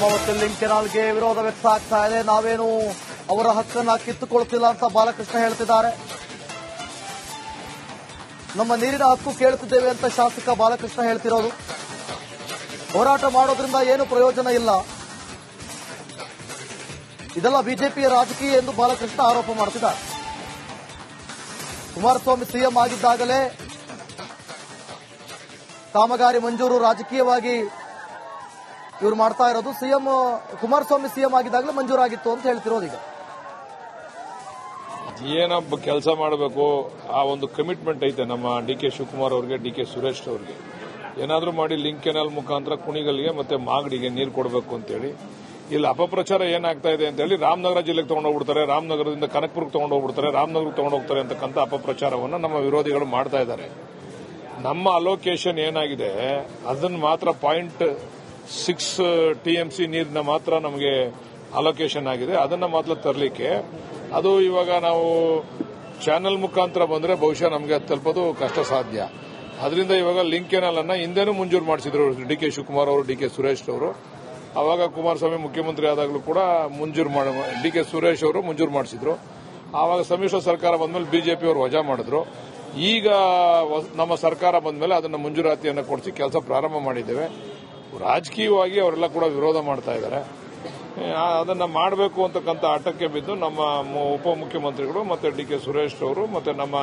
Hemavathi link ಕೆನಾಲ್ಗೆ ವಿರೋಧ ವ್ಯಕ್ತ ಆಗ್ತಾ ಇದೆ. ನಾವೇನು ಅವರ ಹಕ್ಕನ್ನ ಕಿತ್ತುಕೊಳ್ತಿಲ್ಲ ಅಂತ ಬಾಲಕೃಷ್ಣ ಹೇಳ್ತಿದ್ದಾರೆ. ನಮ್ಮ ನೀರಿನ ಹಕ್ಕು ಕೇಳುತ್ತಿದ್ದೇವೆ ಅಂತ ಶಾಸಕ ಬಾಲಕೃಷ್ಣ ಹೇಳ್ತಿರೋದು. ಹೋರಾಟ ಮಾಡೋದ್ರಿಂದ ಏನು ಪ್ರಯೋಜನ ಇಲ್ಲ. ಇದೆಲ್ಲ ಬಿಜೆಪಿಯ ರಾಜಕೀಯ ಎಂದು ಬಾಲಕೃಷ್ಣ ಆರೋಪ ಮಾಡ್ತಿದ್ದಾರೆ. ಕುಮಾರಸ್ವಾಮಿ ಸಿಎಂ ಆಗಿದ್ದಾಗಲೇ ಕಾಮಗಾರಿ ಮಂಜೂರು ರಾಜಕೀಯವಾಗಿ ಇವ್ರು ಮಾಡ್ತಾ ಇರೋದು. ಸಿಎಂ, ಕುಮಾರಸ್ವಾಮಿ ಸಿಎಂ ಆಗಿದ್ದಾಗಲೇ ಮಂಜೂರಾಗಿತ್ತು ಅಂತ ಹೇಳ್ತಿರೋದು ಈಗ. ಏನಪ್ಪ ಕೆಲಸ ಮಾಡಬೇಕು? ಆ ಒಂದು ಕಮಿಟ್ಮೆಂಟ್ ಐತೆ ನಮ್ಮ ಡಿ ಕೆ ಶಿವಕುಮಾರ್ ಅವ್ರಿಗೆ, ಡಿ ಕೆ ಸುರೇಶ್ ಅವ್ರಿಗೆ. ಏನಾದರೂ ಮಾಡಿ ಲಿಂಕ್ ಕೆನಾಲ್ ಮುಖಾಂತರ ಕುಣಿಗಲ್ಗೆ ಮತ್ತೆ ಮಾಗಡಿಗೆ ನೀರು ಕೊಡಬೇಕು ಅಂತೇಳಿ. ಇಲ್ಲಿ ಅಪಪ್ರಚಾರ ಏನಾಗ್ತಾ ಇದೆ ಅಂತೇಳಿ ರಾಮನಗರ ಜಿಲ್ಲೆಗೆ ತಗೊಂಡೋಗ್ಬಿಡ್ತಾರೆ ರಾಮನಗರದಿಂದ ಕನಕಪುರಕ್ಕೆ ತಗೊಂಡೋಗ್ಬಿಡ್ತಾರೆ ರಾಮನಗರಕ್ಕೆ ತಗೊಂಡೋಗ್ತಾರೆ ಅಂತಕ್ಕಂಥ ಅಪಪ್ರಚಾರವನ್ನು ನಮ್ಮ ವಿರೋಧಿಗಳು ಮಾಡ್ತಾ ಇದ್ದಾರೆ. ನಮ್ಮ ಅಲೋಕೇಶನ್ ಏನಾಗಿದೆ? ಅದನ್ನ ಮಾತ್ರ point six T M C ನೀರನ್ನ ಮಾತ್ರ ನಮಗೆ ಅಲೋಕೇಶನ್ ಆಗಿದೆ. ಅದನ್ನ ಮಾತ್ರ ತರಲಿಕ್ಕೆ ಅದು ಇವಾಗ ನಾವು ಚಾನೆಲ್ ಮುಖಾಂತರ ಬಂದ್ರೆ ಬಹುಶಃ ನಮಗೆ ತಲುಪೋದು ಕಷ್ಟ ಸಾಧ್ಯ. ಅದರಿಂದ ಇವಾಗ ಲಿಂಕ್ ಕೆನಲ್ ಅನ್ನ ಹಿಂದೆನೂ ಮಂಜೂರು ಮಾಡಿಸಿದ್ರು ಡಿ ಕೆ ಶಿವಕುಮಾರ್ ಅವರು, ಡಿ ಕೆ ಸುರೇಶ್ ಅವರು. ಅವಾಗ ಕುಮಾರಸ್ವಾಮಿ ಮುಖ್ಯಮಂತ್ರಿ ಆದಾಗಲೂ ಕೂಡ ಮಂಜೂರು ಮಾಡ, ಡಿ ಕೆ ಸುರೇಶ್ ಅವರು ಮಂಜೂರು ಮಾಡಿಸಿದ್ರು. ಆವಾಗ ಸಮ್ಮಿಶ್ರ ಸರ್ಕಾರ ಬಂದ್ಮೇಲೆ ಬಿಜೆಪಿ ಅವರು ವಜಾ ಮಾಡಿದ್ರು. ಈಗ ನಮ್ಮ ಸರ್ಕಾರ ಬಂದ್ಮೇಲೆ ಅದನ್ನು ಮಂಜೂರಾತಿಯನ್ನು ಕೊಡಿಸಿ ಕೆಲಸ ಪ್ರಾರಂಭ ಮಾಡಿದ್ದೇವೆ. ರಾಜಕೀಯವಾಗಿ ಅವರೆಲ್ಲ ಕೂಡ ವಿರೋಧ ಮಾಡ್ತಾ ಇದ್ದಾರೆ. ಅದನ್ನ ಮಾಡಬೇಕು ಅಂತಕ್ಕಂಥ ಆಟಕ್ಕೆ ಬಿದ್ದು ನಮ್ಮ ಉಪಮುಖ್ಯಮಂತ್ರಿಗಳು ಮತ್ತೆ ಡಿ ಕೆ ಸುರೇಶ್ ಅವರು ಮತ್ತೆ ನಮ್ಮ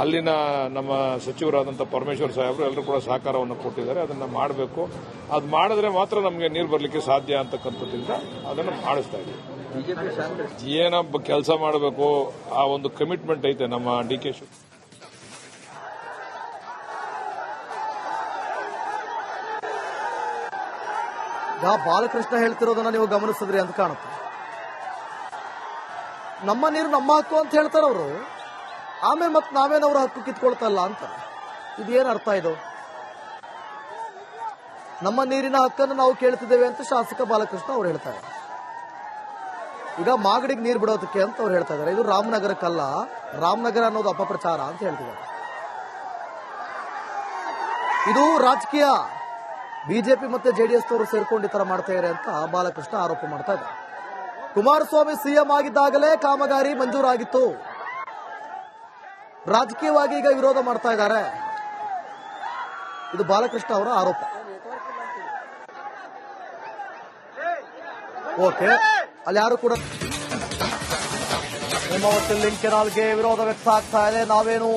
ಅಲ್ಲಿನ ನಮ್ಮ ಸಚಿವರಾದಂಥ ಪರಮೇಶ್ವರ್ ಸಾಹೇಬರು ಎಲ್ಲರೂ ಕೂಡ ಸಹಕಾರವನ್ನು ಕೊಟ್ಟಿದ್ದಾರೆ. ಅದನ್ನ ಮಾಡಬೇಕು. ಅದು ಮಾಡಿದ್ರೆ ಮಾತ್ರ ನಮಗೆ ನೀರು ಬರಲಿಕ್ಕೆ ಸಾಧ್ಯ ಅಂತಕ್ಕಂಥದ್ರಿಂದ ಅದನ್ನು ಮಾಡಿಸ್ತಾ ಇದ್ದೀವಿ. ಏನೋ ಕೆಲಸ ಮಾಡಬೇಕು ಆ ಒಂದು ಕಮಿಟ್ಮೆಂಟ್ ಐತೆ ನಮ್ಮ ಡಿ ಕೆ ಶಿವ ಈಗ ಬಾಲಕೃಷ್ಣ ಹೇಳ್ತಿರೋದನ್ನ ನೀವು ಗಮನಿಸಿದ್ರಿ ಅಂತ ಕಾಣುತ್ತೆ. ನಮ್ಮ ನೀರು ನಮ್ಮ ಹಕ್ಕು ಅಂತ ಹೇಳ್ತಾರೆ ಅವರು. ಆಮೇಲೆ ಮತ್ತೆ ನಾವೇನು ಅವ್ರ ಹಕ್ಕು ಕಿತ್ಕೊಳ್ತಲ್ಲ ಅಂತ. ಇದೇನು ಅರ್ಥ ಇದು? ನಮ್ಮ ನೀರಿನ ಹಕ್ಕನ್ನು ನಾವು ಕೇಳ್ತಿದ್ದೇವೆ ಅಂತ ಶಾಸಕ ಬಾಲಕೃಷ್ಣ ಅವ್ರು ಹೇಳ್ತಾರೆ. ಈಗ ಮಾಗಡಿಗೆ ನೀರು ಬಿಡೋದಕ್ಕೆ ಅಂತ ಅವ್ರು ಹೇಳ್ತಾ ಇದ್ದಾರೆ. ಇದು ರಾಮನಗರಕ್ಕಲ್ಲ, ರಾಮನಗರ ಅನ್ನೋದು ಅಪಪ್ರಚಾರ ಅಂತ ಹೇಳ್ತಿದ್ದಾರೆ. ಇದು ರಾಜಕೀಯ. ಬಿಜೆಪಿ ಮತ್ತೆ ಜೆಡಿಎಸ್ ಅವರು ಸೇರ್ಕೊಂಡು ಈ ತರ ಮಾಡ್ತಾ ಅಂತ ಬಾಲಕೃಷ್ಣ ಆರೋಪ ಮಾಡ್ತಾ ಇದ್ದಾರೆ. ಕುಮಾರಸ್ವಾಮಿ ಸಿಎಂ ಆಗಿದ್ದಾಗಲೇ ಕಾಮಗಾರಿ ಮಂಜೂರಾಗಿತ್ತು. ರಾಜಕೀಯವಾಗಿ ಈಗ ವಿರೋಧ ಮಾಡ್ತಾ ಇದ್ದಾರೆ. ಇದು ಬಾಲಕೃಷ್ಣ ಅವರ ಆರೋಪ. ಓಕೆ, ಅಲ್ಲಿ ಯಾರು ಕೂಡ ಹೇಮಾವತಿ ಲಿಂಕೆನಾಲ್ಗೆ ವಿರೋಧ ವ್ಯಕ್ತ ಆಗ್ತಾ ಇದೆ. ನಾವೇನು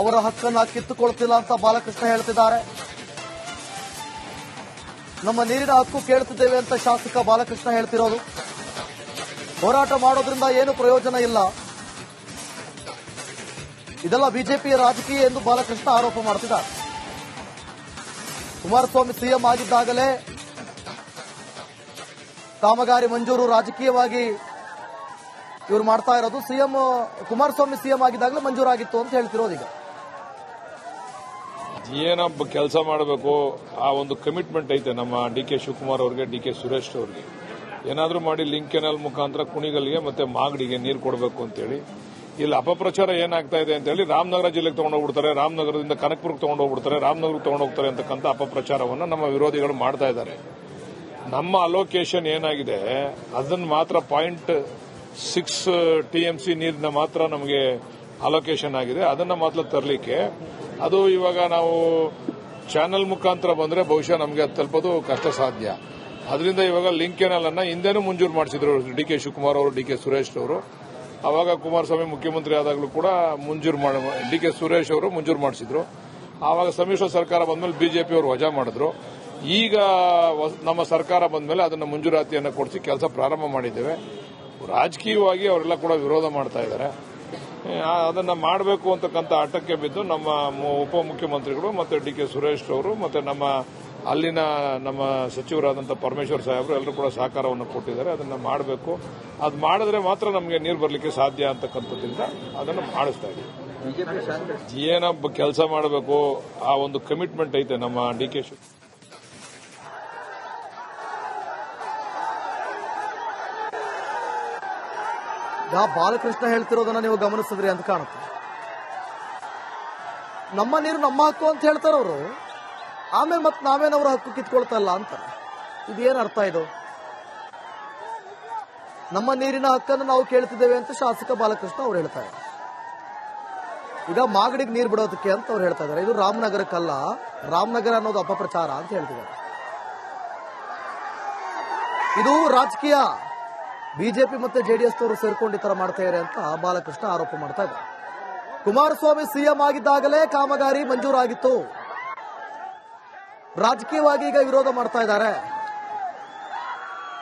ಅವರ ಹಕ್ಕನ್ನ ಕಿತ್ತುಕೊಳ್ತಿಲ್ಲ ಅಂತ ಬಾಲಕೃಷ್ಣ ಹೇಳ್ತಿದ್ದಾರೆ. ನಮ್ಮ ನೀರಿನ ಹಕ್ಕು ಕೇಳುತ್ತಿದ್ದೇವೆ ಅಂತ ಶಾಸಕ ಬಾಲಕೃಷ್ಣ ಹೇಳ್ತಿರೋದು. ಹೋರಾಟ ಮಾಡೋದ್ರಿಂದ ಏನು ಪ್ರಯೋಜನ ಇಲ್ಲ. ಇದೆಲ್ಲ ಬಿಜೆಪಿಯ ರಾಜಕೀಯ ಎಂದು ಬಾಲಕೃಷ್ಣ ಆರೋಪ ಮಾಡ್ತಿದ್ದಾರೆ. ಕುಮಾರಸ್ವಾಮಿ ಸಿಎಂ ಆಗಿದ್ದಾಗಲೇ ಕಾಮಗಾರಿ ಮಂಜೂರು ರಾಜಕೀಯವಾಗಿ ಇವರು ಮಾಡ್ತಾ ಇರೋದು. ಸಿಎಂ, ಕುಮಾರಸ್ವಾಮಿ ಸಿಎಂ ಆಗಿದ್ದಾಗಲೇ ಮಂಜೂರಾಗಿತ್ತು ಅಂತ ಹೇಳ್ತಿರೋದು ಈಗ. ಏನೊಬ್ಬ ಕೆಲಸ ಮಾಡಬೇಕು? ಆ ಒಂದು ಕಮಿಟ್ಮೆಂಟ್ ಐತೆ ನಮ್ಮ ಡಿ ಕೆ ಶಿವಕುಮಾರ್ ಅವ್ರಿಗೆ, ಡಿ ಕೆ ಸುರೇಶ್ ಅವ್ರಿಗೆ. ಏನಾದರೂ ಮಾಡಿ ಲಿಂಕ್ ಕೆನಲ್ ಮುಖಾಂತರ ಕುಣಿಗಲ್ಗೆ ಮತ್ತೆ ಮಾಗಡಿಗೆ ನೀರು ಕೊಡಬೇಕು ಅಂತೇಳಿ. ಇಲ್ಲಿ ಅಪಪ್ರಚಾರ ಏನಾಗ್ತಾ ಇದೆ ಅಂತೇಳಿ ರಾಮನಗರ ಜಿಲ್ಲೆಗೆ ತಗೊಂಡೋಗ್ಬಿಡ್ತಾರೆ ರಾಮನಗರದಿಂದ ಕನಕಪುರಕ್ಕೆ ತಗೊಂಡೋಗ್ಬಿಡ್ತಾರೆ ರಾಮನಗರಕ್ಕೆ ತಗೊಂಡೋಗ್ತಾರೆ ಅಂತಕ್ಕಂಥ ಅಪಪ್ರಚಾರವನ್ನು ನಮ್ಮ ವಿರೋಧಿಗಳು ಮಾಡ್ತಾ ಇದ್ದಾರೆ. ನಮ್ಮ ಅಲೋಕೇಶನ್ ಏನಾಗಿದೆ? ಅದನ್ನ ಮಾತ್ರ point six T M C ನೀರನ್ನ ಮಾತ್ರ ನಮಗೆ ಅಲೋಕೇಶನ್ ಆಗಿದೆ. ಅದನ್ನ ಮಾತ್ರ ತರಲಿಕ್ಕೆ ಅದು ಇವಾಗ ನಾವು ಚಾನೆಲ್ ಮುಖಾಂತರ ಬಂದ್ರೆ ಬಹುಶಃ ನಮಗೆ ಅದು ತಲುಪೋದು ಕಷ್ಟ ಸಾಧ್ಯ. ಅದರಿಂದ ಇವಾಗ ಲಿಂಕ್ ಚಾನಲ್ ಅನ್ನ ಹಿಂದೆನೂ ಮಂಜೂರು ಮಾಡಿಸಿದ್ರು ಡಿ ಕೆ ಶಿವಕುಮಾರ್ ಅವರು, ಡಿ ಕೆ ಸುರೇಶ್ ಅವರು. ಅವಾಗ ಕುಮಾರಸ್ವಾಮಿ ಮುಖ್ಯಮಂತ್ರಿ ಆದಾಗಲೂ ಕೂಡ ಮಂಜೂರು ಮಾಡಿ, ಡಿ ಕೆ ಸುರೇಶ್ ಅವರು ಮಂಜೂರು ಮಾಡಿಸಿದ್ರು. ಆವಾಗ ಸಮ್ಮಿಶ್ರ ಸರ್ಕಾರ ಬಂದ್ಮೇಲೆ ಬಿಜೆಪಿ ಅವರು ವಜಾ ಮಾಡಿದ್ರು. ಈಗ ನಮ್ಮ ಸರ್ಕಾರ ಬಂದ್ಮೇಲೆ ಅದನ್ನು ಮಂಜೂರಾತಿಯನ್ನು ಕೊಡಿಸಿ ಕೆಲಸ ಪ್ರಾರಂಭ ಮಾಡಿದ್ದೇವೆ. ರಾಜಕೀಯವಾಗಿ ಅವರೆಲ್ಲ ಕೂಡ ವಿರೋಧ ಮಾಡ್ತಾ ಇದ್ದಾರೆ. ಅದನ್ನ ಮಾಡಬೇಕು ಅಂತಕ್ಕಂಥ ಆಟಕ್ಕೆ ಬಿದ್ದು ನಮ್ಮ ಉಪಮುಖ್ಯಮಂತ್ರಿಗಳು ಮತ್ತೆ ಡಿ ಕೆ ಸುರೇಶ್ ಅವರು ಮತ್ತೆ ನಮ್ಮ ಅಲ್ಲಿನ ನಮ್ಮ ಸಚಿವರಾದಂಥ ಪರಮೇಶ್ವರ್ ಸಾಹೇಬರು ಎಲ್ಲರೂ ಕೂಡ ಸಹಕಾರವನ್ನು ಕೊಟ್ಟಿದ್ದಾರೆ. ಅದನ್ನ ಮಾಡಬೇಕು. ಅದು ಮಾಡಿದ್ರೆ ಮಾತ್ರ ನಮಗೆ ನೀರು ಬರಲಿಕ್ಕೆ ಸಾಧ್ಯ ಅಂತಕ್ಕಂಥದ್ರಿಂದ ಅದನ್ನು ಮಾಡಿಸ್ತಾ ಇದ್ದೀವಿ. ಏನಪ್ಪ ಕೆಲಸ ಮಾಡಬೇಕು? ಆ ಒಂದು ಕಮಿಟ್ಮೆಂಟ್ ಐತೆ ನಮ್ಮ ಡಿ ಕೆ ಶಿವ ಈಗ ಬಾಲಕೃಷ್ಣ ಹೇಳ್ತಿರೋದನ್ನ ನೀವು ಗಮನಿಸಿದ್ರಿ ಅಂತ ಕಾಣುತ್ತೆ. ನಮ್ಮ ನೀರು ನಮ್ಮ ಹಕ್ಕು ಅಂತ ಹೇಳ್ತಾರೆ ಅವರು. ಆಮೇಲೆ ಮತ್ತೆ ನಾವೇನವ್ರ ಹಕ್ಕು ಹಕ್ಕು ಕಿತ್ಕೊಳ್ತಲ್ಲ ಅಂತ. ಇದೇನು ಅರ್ಥ ಇದು? ನಮ್ಮ ನೀರಿನ ಹಕ್ಕನ್ನು ನಾವು ಕೇಳ್ತಿದ್ದೇವೆ ಅಂತ ಶಾಸಕ ಬಾಲಕೃಷ್ಣ ಅವ್ರು ಹೇಳ್ತಾರೆ. ಈಗ ಮಾಗಡಿಗೆ ನೀರು ಬಿಡೋದಕ್ಕೆ ಅಂತ ಅವ್ರು ಹೇಳ್ತಾ ಇದ್ದಾರೆ. ಇದು ರಾಮನಗರಕ್ಕಲ್ಲ, ರಾಮನಗರ ಅನ್ನೋದು ಅಪಪ್ರಚಾರ ಅಂತ ಹೇಳ್ತಿದ್ದಾರೆ. ಇದು ರಾಜಕೀಯ. ಬಿಜೆಪಿ ಮತ್ತೆ ಜೆಡಿಎಸ್ ಅವರು ಸೇರ್ಕೊಂಡು ಈ ತರ ಮಾಡ್ತಾ ಇದ್ದಾರೆ ಅಂತ ಬಾಲಕೃಷ್ಣ ಆರೋಪ ಮಾಡ್ತಾ ಇದ್ದಾರೆ. ಕುಮಾರಸ್ವಾಮಿ ಸಿಎಂ ಆಗಿದ್ದಾಗಲೇ ಕಾಮಗಾರಿ ಮಂಜೂರಾಗಿತ್ತು. ರಾಜಕೀಯವಾಗಿ ಈಗ ವಿರೋಧ ಮಾಡ್ತಾ ಇದ್ದಾರೆ.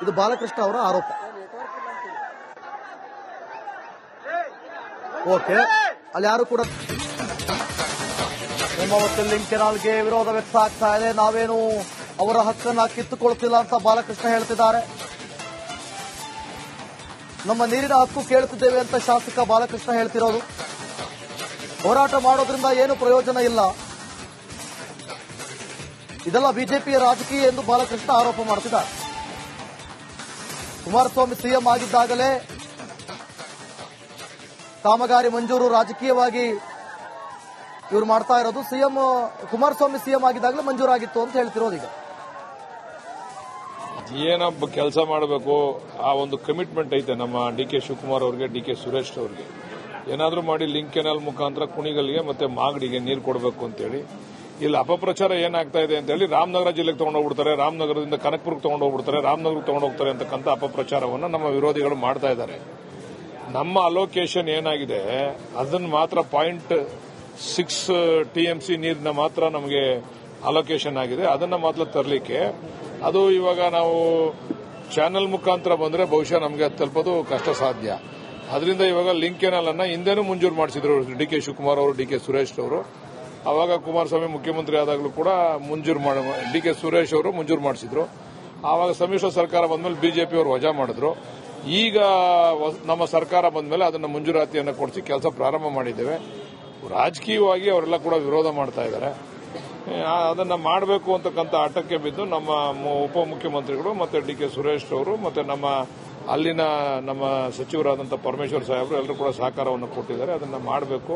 ಇದು ಬಾಲಕೃಷ್ಣ ಅವರ ಆರೋಪ. ಓಕೆ, ಅಲ್ಲಿ ಯಾರು ಕೂಡ ಹೇಮಾವತಿ ಲಿಂಕ್ ಕೆನಾಲ್ಗೆ ವಿರೋಧ ವ್ಯಕ್ತ ಆಗ್ತಾ ಇದೆ. ನಾವೇನು ಅವರ ಹಕ್ಕನ್ನ ಕಿತ್ತುಕೊಳ್ತಿಲ್ಲ ಅಂತ ಬಾಲಕೃಷ್ಣ ಹೇಳ್ತಿದ್ದಾರೆ. ನಮ್ಮ ನೀರಿನ ಹಕ್ಕು ಕೇಳುತ್ತಿದ್ದೇವೆ ಅಂತ ಶಾಸಕ ಬಾಲಕೃಷ್ಣ ಹೇಳ್ತಿರೋದು. ಹೋರಾಟ ಮಾಡೋದ್ರಿಂದ ಏನು ಪ್ರಯೋಜನ ಇಲ್ಲ. ಇದೆಲ್ಲ ಬಿಜೆಪಿಯ ರಾಜಕೀಯ ಎಂದು ಬಾಲಕೃಷ್ಣ ಆರೋಪ ಮಾಡ್ತಿದ್ದಾರೆ. ಕುಮಾರಸ್ವಾಮಿ ಸಿಎಂ ಆಗಿದ್ದಾಗಲೇ ಕಾಮಗಾರಿ ಮಂಜೂರು ರಾಜಕೀಯವಾಗಿ ಇವ್ರು ಮಾಡ್ತಾ ಇರೋದು. ಸಿಎಂ, ಕುಮಾರಸ್ವಾಮಿ ಸಿಎಂ ಆಗಿದ್ದಾಗಲೇ ಮಂಜೂರಾಗಿತ್ತು ಅಂತ ಹೇಳ್ತಿರೋದು ಈಗ. ಏನೊಬ್ಬ ಕೆಲಸ ಮಾಡಬೇಕು? ಆ ಒಂದು ಕಮಿಟ್ಮೆಂಟ್ ಐತೆ ನಮ್ಮ ಡಿ ಕೆ ಶಿವಕುಮಾರ್ ಅವ್ರಿಗೆ, ಡಿ ಕೆ ಸುರೇಶ್ ಅವ್ರಿಗೆ. ಏನಾದರೂ ಮಾಡಿ ಲಿಂಕ್ ಕೆನಾಲ್ ಮುಖಾಂತರ ಕುಣಿಗಲ್ಗೆ ಮತ್ತೆ ಮಾಗಡಿಗೆ ನೀರು ಕೊಡಬೇಕು ಅಂತೇಳಿ. ಇಲ್ಲಿ ಅಪಪ್ರಚಾರ ಏನಾಗ್ತಾ ಇದೆ ಅಂತ ಹೇಳಿ ರಾಮನಗರ ಜಿಲ್ಲೆಗೆ ತಗೊಂಡೋಗ್ಬಿಡ್ತಾರೆ ರಾಮನಗರದಿಂದ ಕನಕಪುರಕ್ಕೆ ತಗೊಂಡೋಗ್ಬಿಡ್ತಾರೆ ರಾಮನಗರಕ್ಕೆ ತಗೊಂಡೋಗ್ತಾರೆ ಅಂತಕ್ಕಂಥ ಅಪಪ್ರಚಾರವನ್ನು ನಮ್ಮ ವಿರೋಧಿಗಳು ಮಾಡ್ತಾ ಇದ್ದಾರೆ. ನಮ್ಮ ಅಲೋಕೇಶನ್ ಏನಾಗಿದೆ? ಅದನ್ನು ಮಾತ್ರ point six T M C ನೀರಿನ ಮಾತ್ರ ನಮಗೆ ಅಲೋಕೇಶನ್ ಆಗಿದೆ. ಅದನ್ನ ಮಾತ್ರ ತರಲಿಕ್ಕೆ ಅದು ಇವಾಗ ನಾವು ಚಾನೆಲ್ ಮುಖಾಂತರ ಬಂದ್ರೆ ಬಹುಶಃ ನಮಗೆ ಅದು ತಲುಪೋದು ಕಷ್ಟ ಸಾಧ್ಯ. ಅದರಿಂದ ಇವಾಗ ಲಿಂಕ್ ಕೆನಾಲ್ ಅನ್ನ ಹಿಂದೆನೂ ಮಂಜೂರು ಮಾಡಿಸಿದ್ರು ಡಿ ಕೆ ಶಿವಕುಮಾರ್ ಅವರು, ಡಿ ಕೆ ಸುರೇಶ್ ಅವರು. ಅವಾಗ ಕುಮಾರಸ್ವಾಮಿ ಮುಖ್ಯಮಂತ್ರಿ ಆದಾಗಲೂ ಕೂಡ ಮಂಜೂರು ಮಾಡಿ, ಡಿ ಕೆ ಸುರೇಶ್ ಅವರು ಮಂಜೂರು ಮಾಡಿಸಿದ್ರು. ಆವಾಗ ಸಮ್ಮಿಶ್ರ ಸರ್ಕಾರ ಬಂದ್ಮೇಲೆ ಬಿಜೆಪಿ ಅವರು ವಜಾ ಮಾಡಿದ್ರು. ಈಗ ನಮ್ಮ ಸರ್ಕಾರ ಬಂದ್ಮೇಲೆ ಅದನ್ನು ಮಂಜೂರಾತಿಯನ್ನು ಕೊಡಿಸಿ ಕೆಲಸ ಪ್ರಾರಂಭ ಮಾಡಿದ್ದೇವೆ. ರಾಜಕೀಯವಾಗಿ ಅವರೆಲ್ಲ ಕೂಡ ವಿರೋಧ ಮಾಡ್ತಾ ಇದ್ದಾರೆ. ಅದನ್ನ ಮಾಡಬೇಕು ಅಂತಕ್ಕಂಥ ಆಟಕ್ಕೆ ಬಿದ್ದು ನಮ್ಮ ಉಪಮುಖ್ಯಮಂತ್ರಿಗಳು ಮತ್ತೆ ಡಿ ಕೆ ಸುರೇಶ್ ಅವರು ಮತ್ತೆ ನಮ್ಮ ಅಲ್ಲಿನ ನಮ್ಮ ಸಚಿವರಾದಂಥ ಪರಮೇಶ್ವರ್ ಸಾಹೇಬರು ಎಲ್ಲರೂ ಕೂಡ ಸಹಕಾರವನ್ನು ಕೊಟ್ಟಿದ್ದಾರೆ. ಅದನ್ನ ಮಾಡಬೇಕು.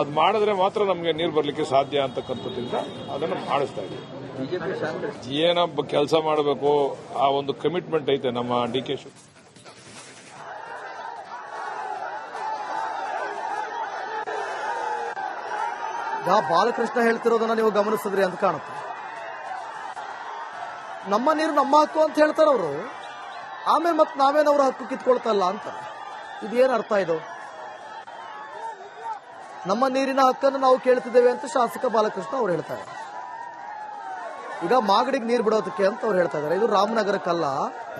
ಅದು ಮಾಡಿದ್ರೆ ಮಾತ್ರ ನಮಗೆ ನೀರು ಬರಲಿಕ್ಕೆ ಸಾಧ್ಯ ಅಂತಕ್ಕಂಥದ್ದಿಂದ ಅದನ್ನು ಮಾಡಿಸ್ತಾ ಇದ್ದೀವಿ. ಏನೋ ಕೆಲಸ ಮಾಡಬೇಕು? ಆ ಒಂದು ಕಮಿಟ್ಮೆಂಟ್ ಐತೆ ನಮ್ಮ ಡಿ ಕೆ ಶಿವ ಈಗ ಬಾಲಕೃಷ್ಣ ಹೇಳ್ತಿರೋದನ್ನ ನೀವು ಗಮನಿಸಿದ್ರಿ ಅಂತ ಕಾಣುತ್ತೆ. ನಮ್ಮ ನೀರು ನಮ್ಮ ಹಕ್ಕು ಅಂತ ಹೇಳ್ತಾರೆ ಅವರು. ಆಮೇಲೆ ಮತ್ತೆ ನಾವೇನವ್ರ ಹಕ್ಕು ಕಿತ್ಕೊಳ್ತಲ್ಲ ಅಂತ. ಇದೇನು ಅರ್ಥ ಇದು? ನಮ್ಮ ನೀರಿನ ಹಕ್ಕನ್ನು ನಾವು ಕೇಳ್ತಿದ್ದೇವೆ ಅಂತ ಶಾಸಕ ಬಾಲಕೃಷ್ಣ ಅವ್ರು ಹೇಳ್ತಾರೆ. ಈಗ ಮಾಗಡಿಗೆ ನೀರು ಬಿಡೋದಕ್ಕೆ ಅಂತ ಅವ್ರು ಹೇಳ್ತಾ ಇದ್ದಾರೆ. ಇದು ರಾಮನಗರಕ್ಕಲ್ಲ,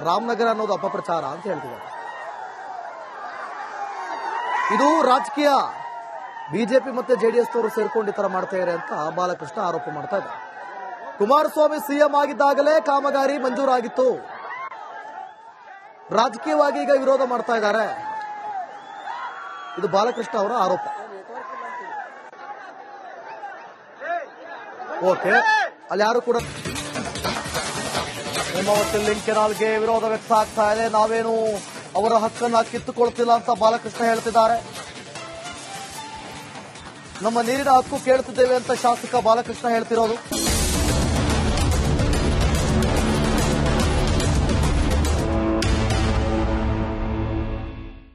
ರಾಮನಗರ ಅನ್ನೋದು ಅಪಪ್ರಚಾರ ಅಂತ ಹೇಳ್ತಿದ್ದಾರೆ. ಇದು ರಾಜಕೀಯ. ಬಿಜೆಪಿ ಮತ್ತೆ ಜೆಡಿಎಸ್ ಅವರು ಸೇರ್ಕೊಂಡು ಈ ತರ ಮಾಡ್ತಾ ಇದ್ದಾರೆ ಅಂತ ಬಾಲಕೃಷ್ಣ ಆರೋಪ ಮಾಡ್ತಾ ಇದ್ದಾರೆ. ಕುಮಾರಸ್ವಾಮಿ ಸಿಎಂ ಆಗಿದ್ದಾಗಲೇ ಕಾಮಗಾರಿ ಮಂಜೂರಾಗಿತ್ತು. ರಾಜಕೀಯವಾಗಿ ಈಗ ವಿರೋಧ ಮಾಡ್ತಾ ಇದ್ದಾರೆ. ಇದು ಬಾಲಕೃಷ್ಣ ಅವರ ಆರೋಪ. ಓಕೆ, ಅಲ್ಲಿ ಯಾರು ಕೂಡ ಹೇಮಾವತಿ ಲಿಂಕ್ ಕೆನಾಲ್ಗೆ ವಿರೋಧ ವ್ಯಕ್ತ ಆಗ್ತಾ ಇದೆ. ನಾವೇನು ಅವರ ಹಕ್ಕನ್ನ ಕಿತ್ತುಕೊಳ್ತಿಲ್ಲ ಅಂತ ಬಾಲಕೃಷ್ಣ ಹೇಳ್ತಿದ್ದಾರೆ. ನಮ್ಮ ನೀರಿನ ಹಕ್ಕು ಕೇಳುತ್ತಿದ್ದೇವೆ ಅಂತ ಶಾಸಕ ಬಾಲಕೃಷ್ಣ ಹೇಳ್ತಿರೋದು.